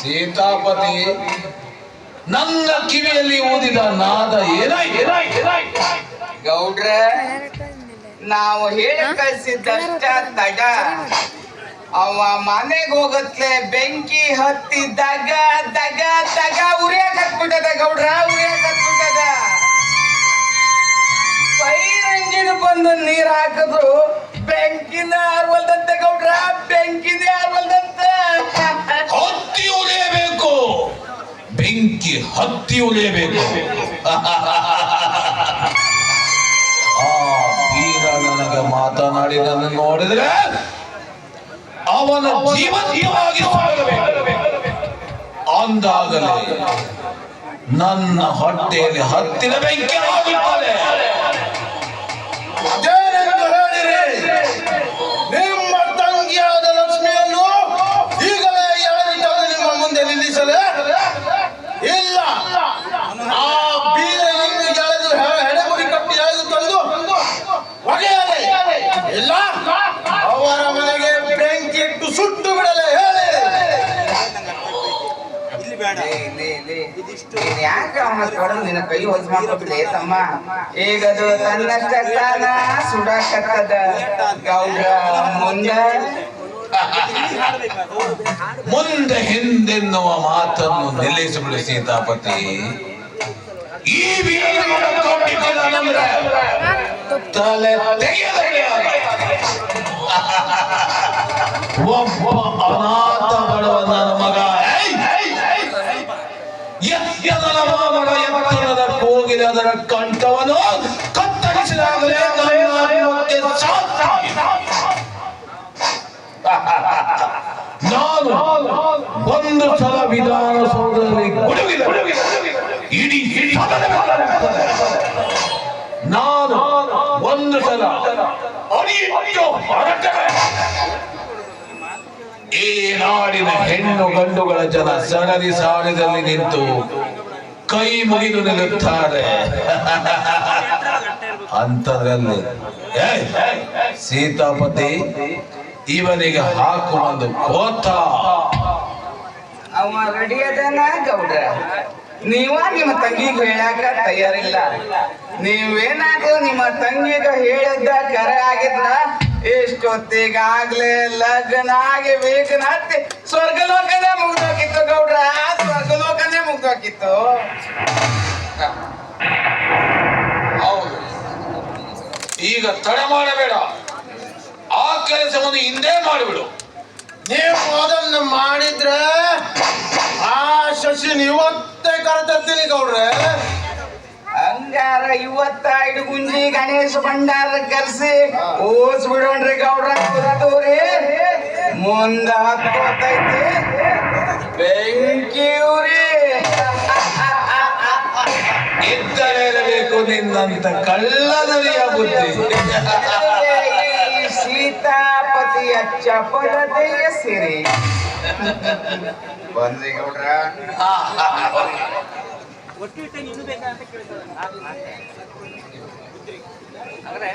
ಸೀತಾಪತಿ ನನ್ನ ಕಿವಿಯಲ್ಲಿ ಊದಿದ ನಾದ ಗೌಡ್ರ ನಾವು ಹೇಳಿ ಕಳಿಸಿದ್ದಷ್ಟ ತಡ. ಅವ ಮನೆಗೆ ಹೋಗತ್ಲೆ ಬೆಂಕಿ ಹತ್ತಿ ದಗ ದಗ ದಗ ಉರಿಯಾಕ ಹತ್ಬಿಟ್ಟದ ಗೌಡ್ರ ಉರಿಯಾಕ ಹತ್ಬಿಟ್ಟದ. ಉಳಿಯಬೇಕು ಆ ವೀರ ನನಗೆ ಮಾತನಾಡಿದನ್ನು ನೋಡಿದ್ರೆ ಅವನ ಜೀವಂತವಾಗಿ ಅಂದಾಗಲೇ ನನ್ನ ಹೊಟ್ಟೆಯಲ್ಲಿ ಹತ್ತಿರ ಬೆಂಕಿ ಆಗುತ್ತದೆ ಯಾಕ ನಿನ್ನ ಕೈ ಹೊಸ ತಮ್ಮ. ಈಗದು ತನ್ನಷ್ಟ ಮುಂದ. ಮುಂದೆ ಹಿಂದೆನ್ನುವ ಮಾತನ್ನು ನಿಲ್ಲಿಸಿಬಿಡು ಸೀತಾಪತಿ. ಈ ತಲೆ ಒಬ್ಬ ಅನಾಥ ಬಡವ ನನ್ನ ಮಗ ಕೋಗಿಲೆ ಅದರ ಕಂಠವನ್ನು ಕತ್ತರಿಸಿದಾಗಲೇ ನನ್ನ ಆತ್ಮಕ್ಕೆ ಶಾಂತಿ. ನಾನು ಒಂದು ಸಲ ವಿಧಾನಸೌಧದಲ್ಲಿ ಗುಡುಗಿದ ಇಡೀ ಸದನ ಬೆತ್ತಲೆ. ನಾನು ಒಂದು ಸಲ ಅಡಿಯಿಟ್ಟು ಹೊರಟರೆ ಈ ನಾಡಿನ ಹೆಣ್ಣು ಗಂಡುಗಳ ಜನ ಸರದಿ ಸಾಲಿನಲ್ಲಿ ನಿಂತು ಕೈ ಮುಗಿದು ನಿಲ್ಲುತ್ತಾರೆ. ಅಂತದ್ರಲ್ಲಿ ಏಯ್, ಸೀತಾಪತಿ ಇವನಿಗೆ ಹಾಕು ಒಂದು ಕೋತ. ಅವ ರೆಡಿ ಅದನ ಗೌಡ್ರ. ನೀವ ನಿಮ್ಮ ತಂಗಿಗೆ ಹೇಳಾಕ ತಯಾರಿಲ್ಲ. ನೀವೇನಾದ್ರೂ ನಿಮ್ಮ ತಂಗಿಗ ಹೇಳಿದ್ದ ಕರೆ ಆಗಿದ್ರ? ಇಷ್ಟೊತ್ತಿಗಾಗ್ಲೇ ಲಗ್ನ ಆಗಿ ಬೇಕನ ಹತ್ತಿ ಸ್ವರ್ಗಲೋಕನೇ ಮುಗ್ದೋಗಿತ್ತು ಗೌಡ್ರ, ಸ್ವರ್ಗಲೋಕನೇ ಮುಗ್ದೋಗಿತ್ತು. ಹೌದು. ಈಗ ತಡ ಮಾಡಬೇಡ. ಆ ಕೆಲಸವನ್ನು ಹಿಂದೆ ಮಾಡಿಬಿಡು. ನೀವು ಅದನ್ನು ಮಾಡಿದ್ರೆ ಆ ಶಶಿನ ಇವತ್ತೇ ಕರೆತರ್ತೀನಿ ಗೌಡ್ರೆ. ಇವತ್ತ ಇಡುಗುಂಜಿ ಗಣೇಶ ಭಂಡಾರ ಕರ್ಸಿ ಓಸ್ ಬಿಡೋಣ್ರಿ ಗೌಡ್ರ ತೋರಿ. ಮುಂದ ಹತ್ತೈತಿ ಬೆಂಕಿ ಉರಿ. ಇದ್ದರೆ ಇರಬೇಕು ನಿನ್ನಂತ ಕಳ್ಳದರಿಯ ಬುದ್ಧಿ. ಸೀತಾಪತಿಯ ಚಪಲತೆಯ ಸಿರಿ. ಬಂದ್ರಿ ಗೌಡ್ರ. ಒಟ್ಟಿಟ್ಟಂಗೆ ಇನ್ನೂ ಬೇಕಾ ಅಂತ ಕೇಳ್ತಾರೆ ಆದರೆ